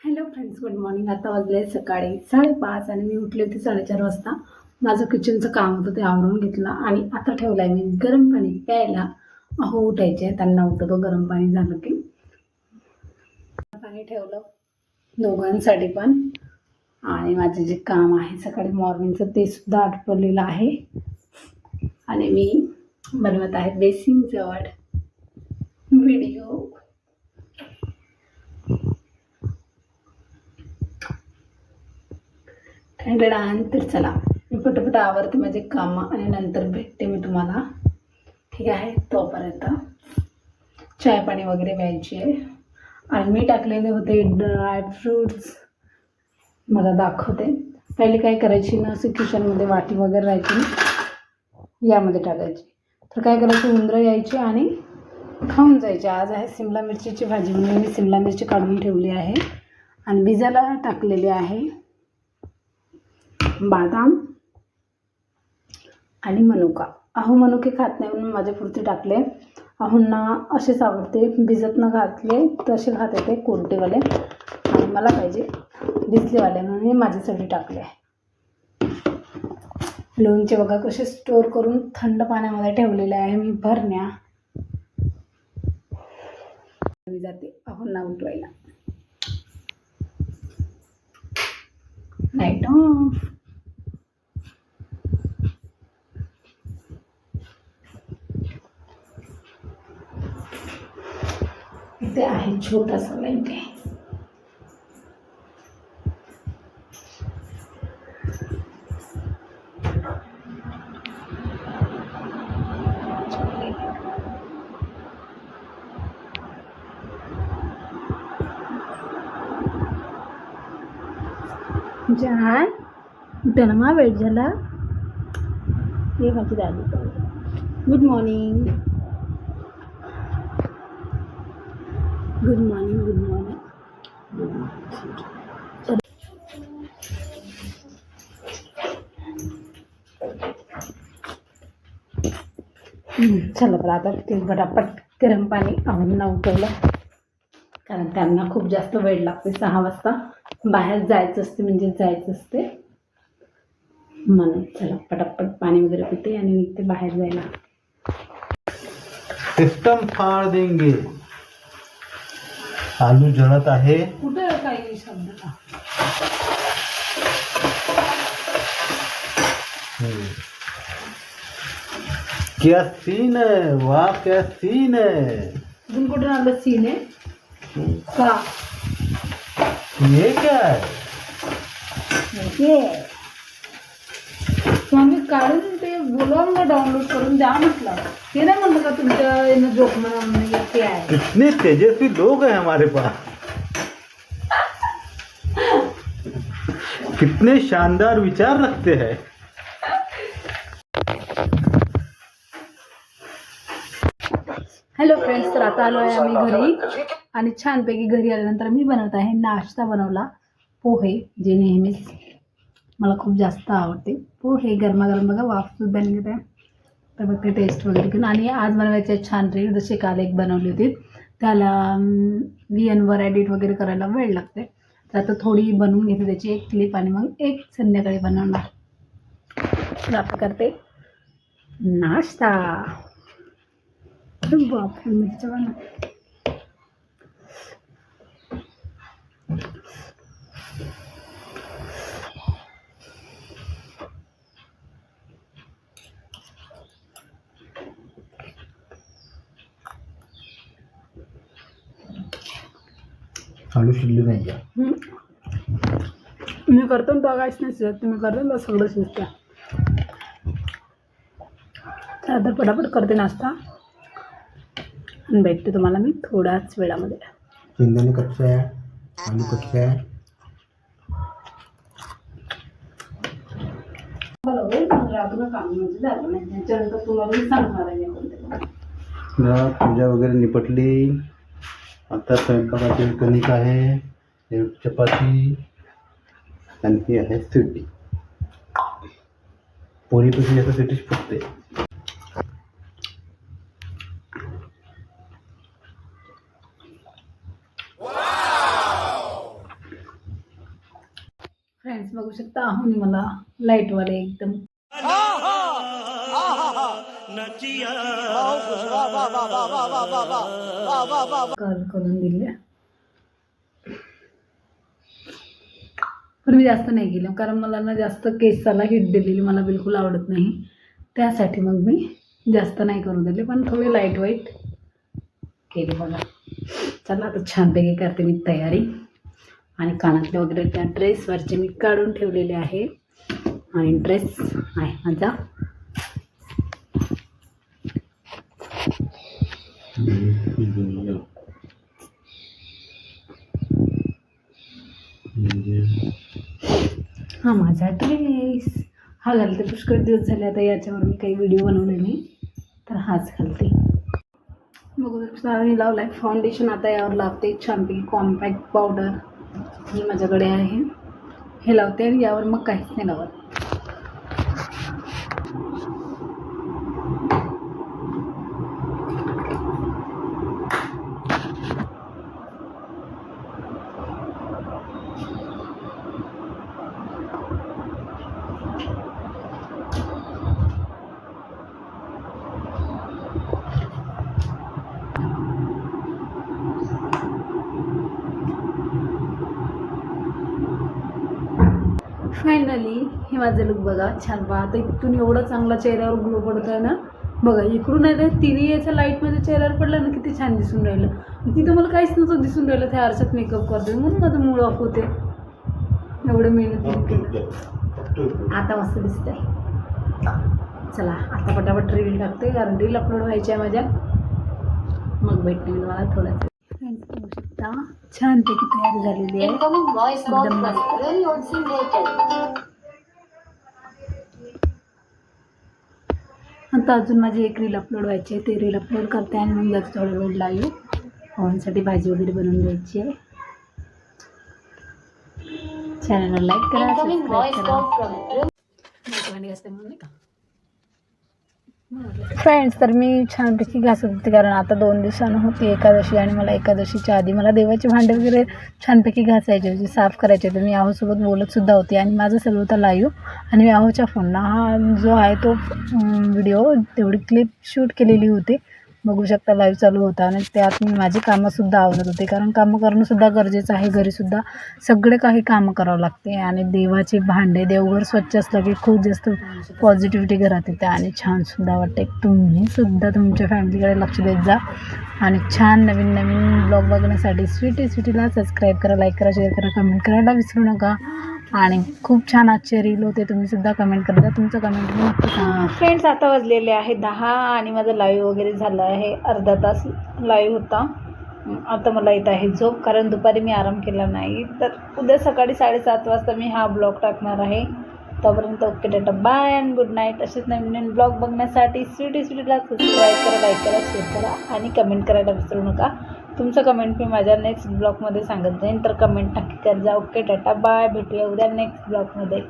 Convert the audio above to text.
Hello friends good morning. आता वाजले सकाळी साडेपाच आणि मी उठले होते साडेचार वाजता. माझं किचनचं काम होतं ते आवरून घेतलं आणि आता ठेवलं आहे मी गरम पाणी प्यायला. अहो उठायचे त्यांना उठतो गरम पाणी झालं की. पाणी ठेवलं दोघांसाठी पण आणि माझे जे काम आहे सकाळी मॉर्निंगचं ते सुद्धा आटपलेलं आहे. आणि मी बनवत आहे बेसिंग जवळ व्हिडिओ. ठणठणान तर चला. मी पटपट आवरते माझे कामं आणि नंतर भेटते मी तुम्हाला. ठीक आहे? तोपर्यंत चाय पाणी वगैरे प्यायची आहे. आणि मी टाकलेले होते ड्रायफ्रूट्स मला दाखवते. पहिले काय करायची ना असं किचनमध्ये वाटी वगैरे राहायची यामध्ये टाकायची. तर काय करायचं उंदरं यायची आणि खाऊन जायचे. आज आहे सिमला मिरचीची भाजी म्हणून मी सिमला मिरची काढून ठेवली आहे. आणि भिजायला टाकलेली आहे. बादाम आणि मनुका. अहो मनुके खात नाही म्हणून माझ्या पुरते टाकले. अहोंना असेच आवडते. भिजत न घातले तसे खात येते कोणतेवाले आणि मला पाहिजे भिजलेवाले म्हणून हे माझ्यासाठी टाकले. लोणचे बघा कसे स्टोर करून थंड पाण्यामध्ये ठेवलेले आहे. मी भरण्या. मी जाते. अहोंना उठवायला. नाईट ऑफ इथे आहे छोटासा लाइट आहे जाय उठणमा वेळ झाला. हे माझी दादी. Good morning good morning good morning चला आता ते पटापट गरम पाणी आवडून उठवलं कारण त्यांना खूप जास्त वेळ लागते सहा वाजता. बाहेर जायचं असते म्हणजे जायचं असते. म्हणून चला पटापट पाणी वगैरे पिते आणि निघते बाहेर जायला. सिस्टम फाड़ देंगे. आलू जळत आहे। कुठं काही शब्द का हम्म. क्या सीन है? वाह क्या सीन है? सीन आहे? का? ये क्या है? स्वामी काढून ते डाउनलोड करून द्या म्हटलं. ते नाही म्हणलं का तुमच्या यानं जोक म्हणून येते आहे. कितने तेजस्वी लोग हैं हमारे पास. कितने शानदार विचार रखते हैं. हॅलो फ्रेंड्स तर आता आलो आहे आम्ही घरी. आणि छानपैकी घरी आल्यानंतर मी बनवत आहे नाश्ता बनवला पोहे जे नेहमीच मला खूप जास्त आवडते. हो, पोहे गरमागरम बघा वाफ सुद्धा निघत आहे तर बघ ते टेस्ट वगैरे करून आणि आज बनवायचे छान रील जसे काल एक बनवली होती. त्याला व्ही एनवर एडिट वगैरे करायला वेळ लागते. तर आता थोडी बनवून घेते त्याची एक क्लिप आणि मग एक संध्याकाळी बनवणार. तर आपण करते. नाश्ता. बापरे मिरच्या बघा आलू शिजले नाही. मी करतो ना काहीच नाही शिजत तुम्ही करतो ना सगळं शिजतं. तर पटापट करते नाश्ता. आणि भेटते तुम्हाला मी थोड्याच वेळामध्ये. शेंगदाणे कच्चे आहे आलू कच्चे आहे. पूजा वगैरे निपटली. आता स्वयंपाकाची कणिक आहे एक चपाती आणि ही आहे सिटी. पोळीपेक्षा जास्त सिटीच फुटते. फ्रेंड्स बघू शकता आहोनी मला लाईटवाले एकदम. कॉल करून दिले. पण मी जास्त नाही केलं कारण मला ना जास्त केसाला हिट दिलेली मला बिलकुल आवडत नाही. त्यासाठी मग मी जास्त नाही करू दिले पण थोडी लाइट वाईट केले बघा. चला आता छानपैकी करते मी तयारी. आणि कानातले वगैरे त्या ड्रेसवरचे मी काढून ठेवलेले आहे. आणि ड्रेस आहे माझा. हा माझा ड्रेस हा घालते. पुष्कळ दिवस झाले आता याच्यावर मी काही व्हिडिओ बनवले नाही. तर हाच घालते. बघू मी लावला आहे फाउंडेशन आता यावर लावते. छानपैकी कॉम्पॅक्ट पावडर ही माझ्याकडे आहे. हे लावते आणि यावर मग काहीच नाही लावत. फायनली हे माझं लुक बघा छान पहा आता इथून एवढा चांगला चेहऱ्यावर ग्लो पडतोय ना. बघा इकडून आहे तिने तिन्ही याच्या लाईटमध्ये चेहऱ्यावर पडलं ना किती छान दिसून राहिलं. तिथं मला काहीच नव्हतं दिसून राहिलं त्या आरशात मेकअप करते म्हणून माझं मूळ ऑफ होते एवढं मेहनत केलं. आता मस्त दिसत आहे चला आता पटापट रील टाकते कारण रील अपलोड व्हायची आहे माझ्या. मग भेटते मी तुम्हाला थोड्याच शकता छानपैकी तयारी झालेली आहे. एकदम मस्त. आता अजून माझी एक रील अपलोड व्हायची आहे ते रील अपलोड करते आणि मग याचं थोडं वेळ लाईव्ह पवनसाठी भाजी वगैरे बनवून द्यायची आहे. चॅनलला लाईक करा सबस्क्राईब करा. भांडी घासते म्हणून नाही का? फ्रेंड्स तर मी छानपैकी घासत होते कारण आता दोन दिवसानं होती एकादशी आणि मला एकादशीच्या आधी मला देवाचे भांडे वगैरे छानपैकी घासायचे होते साफ करायचे होते. मी आहोसोबत बोलत सुद्धा आणि माझं सगळं होतं लाईव्ह आणि मी आहोच्या फोनला हा जो आहे तो व्हिडिओ तेवढी क्लिप शूट केलेली होती. बघू शकता लाईव्ह चालू होता आणि त्यात मी माझी कामंसुद्धा आवडत होते. कारण कामं करणंसुद्धा गरजेचं आहे. घरीसुद्धा सगळे काही कामं करावं लागते आणि देवाचे भांडे देवघर स्वच्छ असलं की खूप जास्त पॉझिटिव्हिटी घरात येते आणि छानसुद्धा वाटते. तुम्हीसुद्धा तुमच्या फॅमिलीकडे लक्ष देत जा आणि छान नवीन नवीन ब्लॉग बघण्यासाठी स्वीटी स्वीटीला सबस्क्राईब करा लाईक करा शेअर करा कमेंट करायला विसरू नका. आणि खूप छान आजचे रील होते. तुम्ही सुद्धा कमेंट करता तुमचं कमेंट मी नक्की सांगा फ्रेंड्स आता वाजलेले आहे दहा आणि माझं लाईव्ह वगैरे झालं आहे. अर्धा तास लाईव्ह होता. आता मला येत आहे झोप कारण दुपारी मी आराम केला नाही. तर उद्या सकाळी साडेसात वाजता मी हा ब्लॉग टाकणार आहे. तोपर्यंत ओके डेटा बाय अँड गुड नाईट असेच नवीन नवीन ब्लॉग बघण्यासाठी स्वीटी स्वीटीला सबस्क्राईब करा लाईक करा शेअर करा आणि कमेंट करायला विसरू नका. तुमचं कमेंट मी माझ्या नेक्स्ट ब्लॉगमध्ये सांगत जाईन. तर कमेंट नक्की कर जा ओके टाटा बाय भेटूया उद्या नेक्स्ट ब्लॉगमध्ये